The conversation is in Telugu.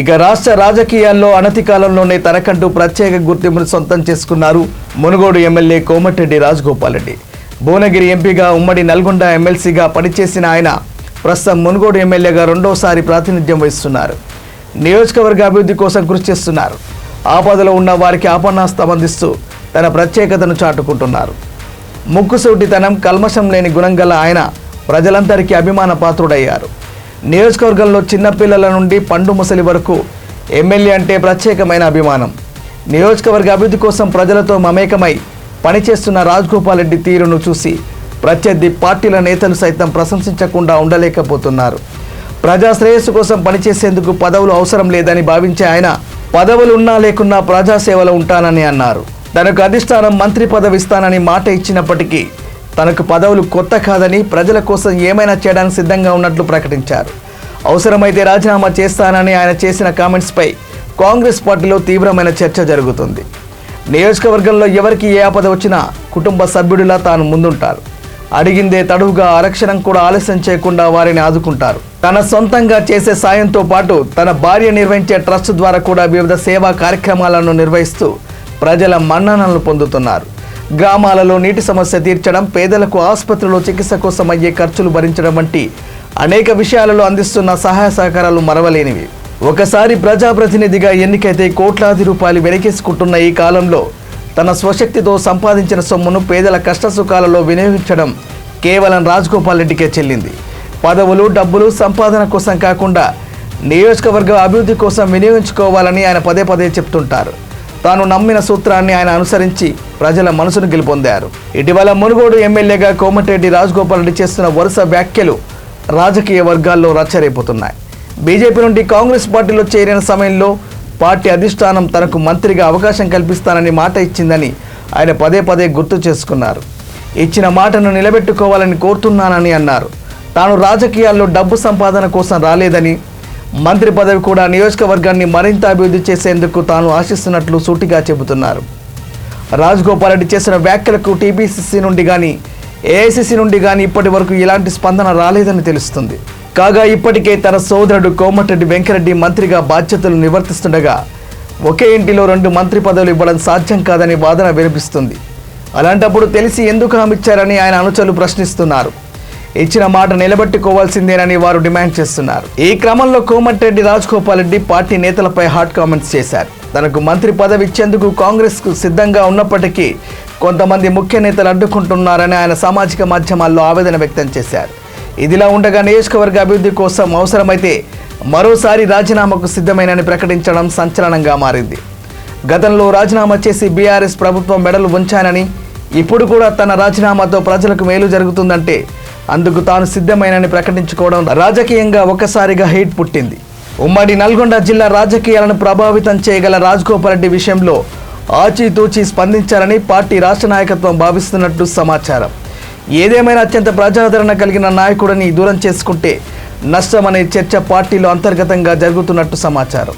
ఇక రాష్ట్ర రాజకీయాల్లో అనతి కాలంలోనే తనకంటూ ప్రత్యేక గుర్తింపును సొంతం చేసుకున్నారు మునుగోడు ఎమ్మెల్యే కోమటిరెడ్డి రాజగోపాల్ రెడ్డి భువనగిరి ఎంపీగా ఉమ్మడి నల్గొండ ఎమ్మెల్సీగా పనిచేసిన ఆయన ప్రస్తుతం మునుగోడు ఎమ్మెల్యేగా రెండోసారి ప్రాతినిధ్యం వహిస్తున్నారు. నియోజకవర్గ అభివృద్ధి కోసం కృషి చేస్తున్నారు. ఆపదలో ఉన్న వారికి ఆపన్నాస్తం అందిస్తూ తన ప్రత్యేకతను చాటుకుంటున్నారు. ముక్కుసూటితనం కల్మషం లేని గుణం గల ఆయన ప్రజలందరికీ అభిమాన పాత్రుడయ్యారు. నియోజకవర్గంలో చిన్నపిల్లల నుండి పండు ముసలి వరకు ఎమ్మెల్యే అంటే ప్రత్యేకమైన అభిమానం. నియోజకవర్గ అభివృద్ధి కోసం ప్రజలతో మమేకమై పనిచేస్తున్న రాజగోపాల్ రెడ్డి తీరును చూసి ప్రత్యర్థి పార్టీల నేతలు సైతం ప్రశంసించకుండా ఉండలేకపోతున్నారు. ప్రజా శ్రేయస్సు కోసం పనిచేసేందుకు పదవులు అవసరం లేదని భావించే ఆయన పదవులు ఉన్నా లేకున్నా ప్రజాసేవలో ఉంటానని అన్నారు. తనకు అధిష్టానం మంత్రి పదవి ఇస్తానని మాట ఇచ్చినప్పటికీ తనకు పదవులు కొత్త కాదని ప్రజల కోసం ఏమైనా చేయడానికి సిద్ధంగా ఉన్నట్లు ప్రకటించారు. అవసరమైతే రాజీనామా చేస్తానని ఆయన చేసిన కామెంట్స్పై కాంగ్రెస్ పార్టీలో తీవ్రమైన చర్చ జరుగుతుంది. నియోజకవర్గంలో ఎవరికి ఏ ఆపద వచ్చినా కుటుంబ సభ్యుడిలా తాను ముందుంటారు. అడిగిందే తడువుగా ఆరక్షణం కూడా ఆలస్యం చేయకుండా వారిని ఆదుకుంటారు. తన సొంతంగా చేసే సాయంతో పాటు తన భార్య నిర్వహించే ట్రస్ట్ ద్వారా కూడా వివిధ సేవా కార్యక్రమాలను నిర్వహిస్తూ ప్రజల మన్ననలు పొందుతున్నారు. గ్రామాలలో నీటి సమస్య తీర్చడం పేదలకు ఆసుపత్రిలో చికిత్స కోసం అయ్యే ఖర్చులు భరించడం వంటి అనేక విషయాలలో అందిస్తున్న సహాయ సహకారాలు మరవలేనివి. ఒకసారి ప్రజాప్రతినిధిగా ఎన్నికైతే కోట్లాది రూపాయలు వెనకేసుకుంటున్న ఈ కాలంలో తన స్వశక్తితో సంపాదించిన సొమ్మును పేదల కష్టసుఖాలలో వినియోగించడం కేవలం రాజగోపాల్ రెడ్డికే చెల్లింది. పదవులు డబ్బులు సంపాదన కోసం కాకుండా నియోజకవర్గ అభివృద్ధి కోసం వినియోగించుకోవాలని ఆయన పదే పదే చెప్తుంటారు. తాను నమ్మిన సూత్రాన్ని ఆయన అనుసరించి ప్రజల మనసును గెలుపొందారు. ఇటీవల మునుగోడు ఎమ్మెల్యేగా కోమటిరెడ్డి రాజగోపాల్ రెడ్డి చేస్తున్న వరుస వ్యాఖ్యలు రాజకీయ వర్గాల్లో రచ్చరేపుతున్నాయి. బీజేపీ నుండి కాంగ్రెస్ పార్టీలో చేరిన సమయంలో పార్టీ అధిష్టానం తనకు మంత్రిగా అవకాశం కల్పిస్తానని మాట ఇచ్చిందని ఆయన పదే పదే గుర్తు చేసుకున్నారు. ఇచ్చిన మాటను నిలబెట్టుకోవాలని కోరుతున్నానని అన్నారు. తాను రాజకీయాల్లో డబ్బు సంపాదన కోసం రాలేదని మంత్రి పదవి కూడా నియోజకవర్గాన్ని మరింత అభివృద్ధి చేసేందుకు తాను ఆశిస్తున్నట్లు సూటిగా చెబుతున్నారు. రాజగోపాల్ రెడ్డి చేసిన వ్యాఖ్యలకు టీపీసీసీ నుండి కానీ ఏఐసిసి నుండి కానీ ఇప్పటి వరకు ఎలాంటి స్పందన రాలేదని తెలుస్తుంది. కాగా ఇప్పటికే తన సోదరుడు కోమటిరెడ్డి వెంకరెడ్డి మంత్రిగా బాధ్యతలు నివర్తిస్తుండగా ఒకే ఇంటిలో రెండు మంత్రి పదవులు ఇవ్వడం సాధ్యం కాదని వాదన వినిపిస్తుంది. అలాంటప్పుడు తెలిసి ఎందుకు హామిచ్చారని ఆయన అనుచరులు ప్రశ్నిస్తున్నారు. ఇచ్చిన మాట నిలబెట్టుకోవాల్సిందేనని వారు డిమాండ్ చేస్తున్నారు. ఈ క్రమంలో కోమటిరెడ్డి రాజగోపాల్ రెడ్డి పార్టీ నేతలపై హాట్ కామెంట్స్ చేశారు. తనకు మంత్రి పదవి ఇచ్చేందుకు కాంగ్రెస్కు సిద్ధంగా ఉన్నప్పటికీ కొంతమంది ముఖ్య నేతలు అడ్డుకుంటున్నారని ఆయన సామాజిక మాధ్యమాల్లో ఆవేదన వ్యక్తం చేశారు. ఇదిలా ఉండగా నియోజకవర్గ అభివృద్ధి కోసం అవసరమైతే మరోసారి రాజీనామాకు సిద్ధమైనని ప్రకటించడం సంచలనంగా మారింది. గతంలో రాజీనామా చేసి బీఆర్ఎస్ ప్రభుత్వం మెడలు ఉంచానని ఇప్పుడు కూడా తన రాజీనామాతో ప్రజలకు మేలు జరుగుతుందంటే అందుకు తాను సిద్ధమైనని ప్రకటించుకోవడం రాజకీయంగా ఒక్కసారిగా హీట్ పుట్టింది. ఉమ్మడి నల్గొండ జిల్లా రాజకీయాలను ప్రభావితం చేయగల రాజగోపాల్ రెడ్డి విషయంలో ఆచితూచి స్పందించాలని పార్టీ రాష్ట్ర నాయకత్వం భావిస్తున్నట్టు సమాచారం. ఏదేమైనా అత్యంత ప్రజాదరణ కలిగిన నాయకుడిని దూరం చేసుకుంటే నష్టమనే చర్చ పార్టీలో అంతర్గతంగా జరుగుతున్నట్టు సమాచారం.